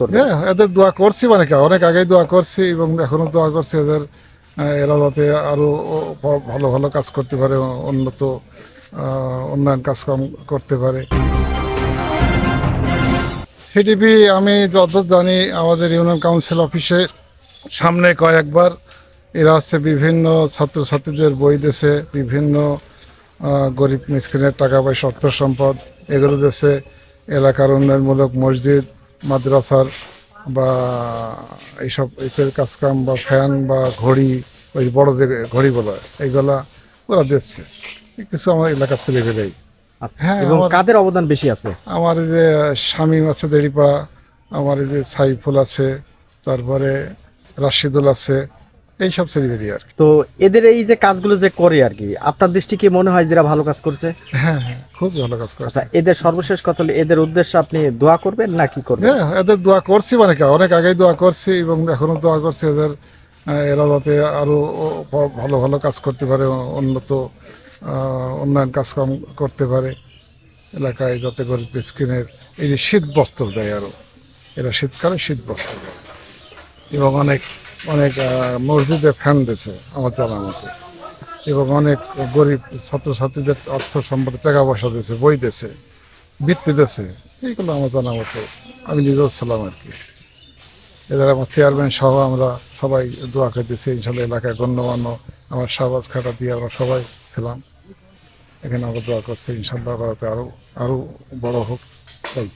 করবেন হ্যাঁ এদের দোয়া করছি মানে অনেক আগেই দোয়া করছি এবং এখনও দোয়া করছি এদের আহ, এরা যাতে আরও ভালো ভালো কাজ করতে পারে উন্নত উন্নয়ন কাজকাম করতে পারে। সিডিপি আমি যত জানি আমাদের ইউনিয়ন কাউন্সিল অফিসে সামনে কয়েকবার এরা হচ্ছে বিভিন্ন ছাত্রছাত্রীদের বই দেশে বিভিন্ন গরিব মিসকিনের টাকা পয়সা অর্থ সম্পদ এগুলো দেশে এলাকার উন্নয়নমূলক মসজিদ মাদ্রাসার বা এইসব এফের কাজকাম বা ফ্যান বা ঘড়ি ওই বড় যে ঘড়িগুলো এইগুলা ওরা দেখছে। কিছু আমার এলাকার ছেলেপেলেই। হ্যাঁ, এবং কাদের অবদান বেশি আছে? আমার এই যে শামীম আছে দেড়িপাড়া আমার এই যে সাইফুল আছে তারপরে রাশিদুল আছে এইসব ছেলেপেলে আর তো এদের এই যে কাজগুলো যে করে আর কি আপনার দৃষ্টি কি মনে হয় যারা ভালো কাজ করছে? হ্যাঁ হ্যাঁ খুব ভালো কাজ করছে। আচ্ছা এদের সর্বশেষ কথা হলো এদের উদ্দেশ্যে আপনি দোয়া করবেন না কি করবেন? হ্যাঁ এদের দোয়া করছি মানে কি অনেক আগেই দোয়া করছি এবং এখনও দোয়া করছি এদের এরা যাতে আরও ভালো ভালো কাজ করতে পারে উন্নত উন্নয়ন কাজকাম করতে পারে। এলাকায় যাতে গরিব মিসকিনের এই যে শীত বস্ত্র দেয় আরও এরা শীতকালে শীত বস্ত্র দেয়। এবং অনেক অনেক মসজিদে ফ্যান দিয়েছে আমার জানা মতো। এবং অনেক গরিব ছাত্রছাত্রীদের অর্থ সম্পদে, টাকা পয়সা দিয়েছে, বই দিয়েছে বৃত্তি দিয়েছে, এইগুলো আমার জানা মতো আমি নিজেও ছিলাম আর কি। এদের আমার চেয়ারম্যান সহ আমরা সবাই দোয়া করতেছি, ইনশাল্লাহ এলাকায় গণ্যমান্য আমার শাহবাজ খাটা দিয়ে আমরা সবাই ছিলাম। এখানে আমরা দোয়া করছি, ইনশাল্লাহ আরও আরও আরও আরও বড় হোক। তাই